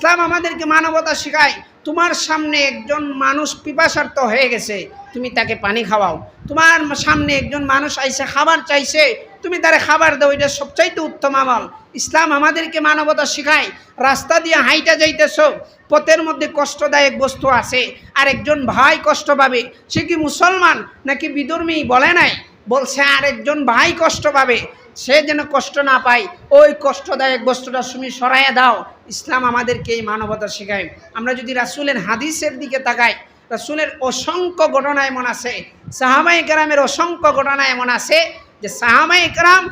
ইসলাম আমাদেরকে মানবতা শেখায়। তোমার সামনে একজন মানুষ পিপাসার্থ হয়ে গেছে, তুমি তাকে পানি খাওয়াও। তোমার সামনে একজন মানুষ আইসে খাবার চাইছে, তুমি তারে খাবার দাও, এটা সবচাইতে উত্তম আমল। ইসলাম আমাদেরকে মানবতা শেখায়। রাস্তা দিয়ে হাইটা যাইতেছ, পথের মধ্যে কষ্টদায়ক বস্তু আছে। আর একজন ভাই কষ্ট পাবে, সে কি মুসলমান নাকি বিধর্মী বলে নাই? বলছে, আরেকজন ভাই কষ্ট পাবে, সে যেন কষ্ট না পায়, ওই কষ্টদায়ক বস্তুটা তুমি সরাইয়া দাও। ইসলাম আমাদেরকে এই মানবতা শেখায়। আমরা যদি রাসুলের হাদিসের দিকে তাকাই, রাসুলের অসংখ্য ঘটনা এমন আছে সাহাবাই কেরামের অসংখ্য ঘটনা এমন আছে যে সাহাবাই কেরাম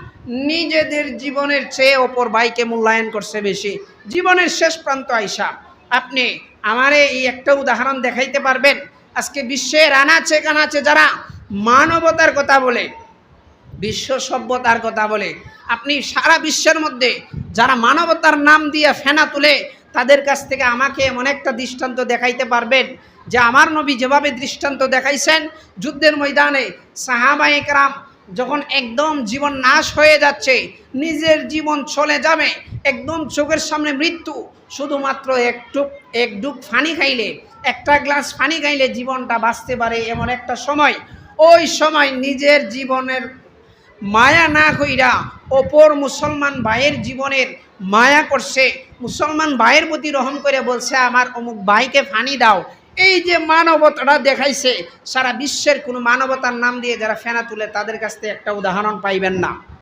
নিজেদের জীবনের চেয়ে ওপর ভাইকে মূল্যায়ন করছে বেশি। জীবনের শেষ প্রান্ত আইসা আপনি আমার এই একটা উদাহরণ দেখাইতে পারবেন? আজকে বিশ্বের আনাচে কানাচে যারা মানবতার কথা বলে, বিশ্ব সভ্যতার কথা বলে, আপনি সারা বিশ্বের মধ্যে যারা মানবতার নাম দিয়ে ফেনা তুলে তাদের কাছ থেকে আমাকে এমন একটা দৃষ্টান্ত দেখাইতে পারবেন যে আমার নবী যেভাবে দৃষ্টান্ত দেখাইছেন, যুদ্ধের ময়দানে সাহাবা একরাম যখন একদম জীবন নাশ হয়ে যাচ্ছে, নিজের জীবন চলে যাবে, একদম চোখের সামনে মৃত্যু, শুধুমাত্র একটু এক পানি খাইলে, একটা গ্লাস ফানি খাইলে জীবনটা বাঁচতে পারে এমন একটা সময় ওই সময় নিজের জীবনের মায়া না কইরা অপর মুসলমান ভাইয়ের জীবনের মায়া করছে। মুসলমান ভাইয়ের প্রতি রহম করে বলছে, আমার অমুক ভাইকে ফানি দাও। এই যে মানবতাটা দেখাইছে, সারা বিশ্বের কোনো মানবতার নাম দিয়ে যারা ফেনা তুলে, তাদের কাছ থেকে একটা উদাহরণ পাইবেন না।